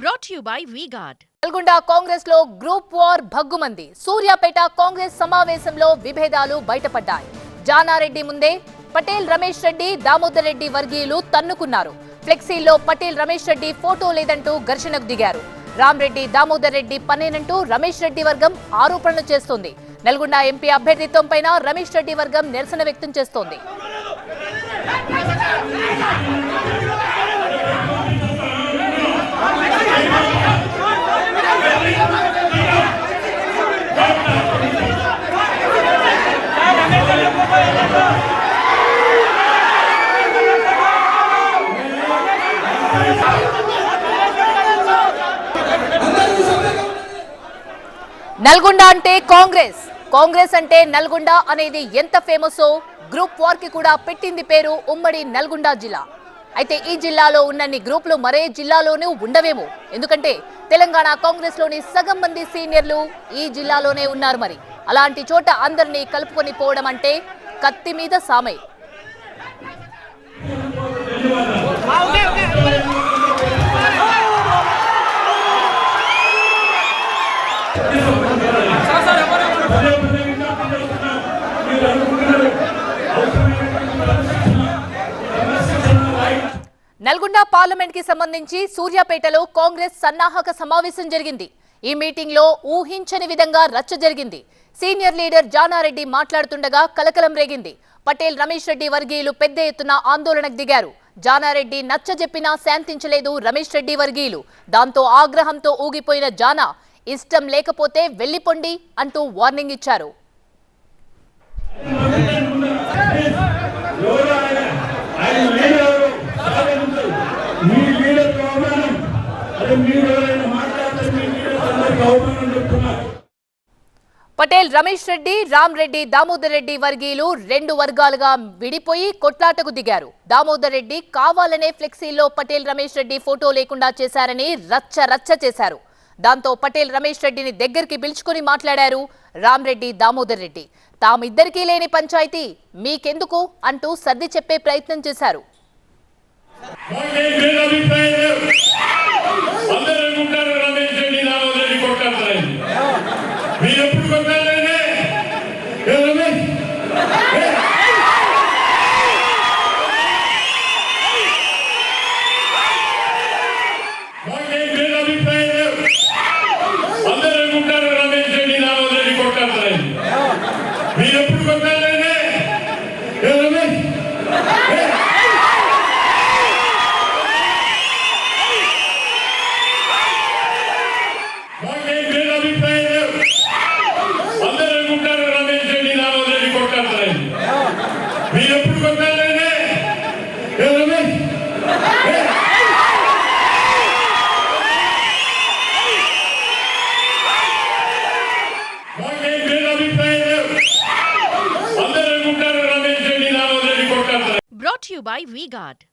Brought you by VGuard Nalgonda కాంగ్రెస్లో group war భగ్గుమంది. సూర్యాపేట కాంగ్రెస్ సమావేశంలో విభేదాలు బయటపడ్డాయి. జానారెడ్డి ముందే పటేల్ రమేష్ రెడ్డి దామోదర్ రెడ్డి వర్గీయులు తన్నుకున్నారు. ఫ్లెక్సీల్లో పటేల్ రమేష్ రెడ్డి ఫోటో లేదంటూ ఘర్షణకు దిగారు. రామ్రెడ్డి దామోదర్ రెడ్డి పనేనంటూ రమేష్ రెడ్డి వర్గం ఆరోపణలు చేస్తోంది. నల్గొండ ఎంపీ అభ్యర్థిత్వంపైన రమేష్ రెడ్డి వర్గం నిరసన వ్యక్తం చేస్తోంది. నల్గొండ అంటే కాంగ్రెస్. కాంగ్రెస్ అంటే నల్గొండ అనేది ఎంత ఫేమసో గ్రూప్ వార్కి కూడా పెట్టింది పేరు ఉమ్మడి నల్గొండ జిల్లా. అయితే ఈ జిల్లాలో ఉన్నన్ని గ్రూపులు మరే జిల్లాలోనూ ఉండవేమో. ఎందుకంటే తెలంగాణ కాంగ్రెస్లోని సగం మంది సీనియర్లు ఈ జిల్లాలోనే ఉన్నారు మరి. అలాంటి చోట అందరినీ కలుపుకొని పోవడం అంటే కత్తి మీద సామే. నల్గొండ పార్లమెంట్కి సంబంధించి సూర్యాపేటలో కాంగ్రెస్ సన్నాహక సమావేశం జరిగింది. ఈ మీటింగ్లో ఊహించని విధంగా రచ్చ జరిగింది. సీనియర్ లీడర్ జానారెడ్డి మాట్లాడుతుండగా కలకలం రేగింది. పటేల్ రమేష్ రెడ్డి వర్గీయులు పెద్ద ఎత్తున ఆందోళనకు దిగారు. జానారెడ్డి నచ్చజెప్పినా శాంతించలేదు రమేష్ రెడ్డి వర్గీయులు. దాంతో ఆగ్రహంతో ఊగిపోయిన జానా ఇష్టం లేకపోతే వెళ్ళిపొండి అంటూ వార్నింగ్ ఇచ్చారు. పటేల్ రమేష్ రెడ్డి రామ్ రెడ్డి దామోదర్ రెడ్డి వర్గీయులు రెండు వర్గాలుగా విడిపోయి కొట్లాటకు దిగారు. దామోదర్ రెడ్డి కావాలనే ఫ్లెక్సీలో పటేల్ రమేష్ రెడ్డి ఫోటో లేకుండా చేశారని రచ్చ రచ్చ చేశారు. దాంతో పటేల్ రమేష్ రెడ్డిని దగ్గరికి పిలుచుకుని మాట్లాడారు రామ్రెడ్డి దామోదర్ రెడ్డి. తామిద్దరికీ లేని పంచాయతీ మీకెందుకు అంటూ సర్ది చెప్పే ప్రయత్నం చేశారు. మీరు ఎప్పుడు By buy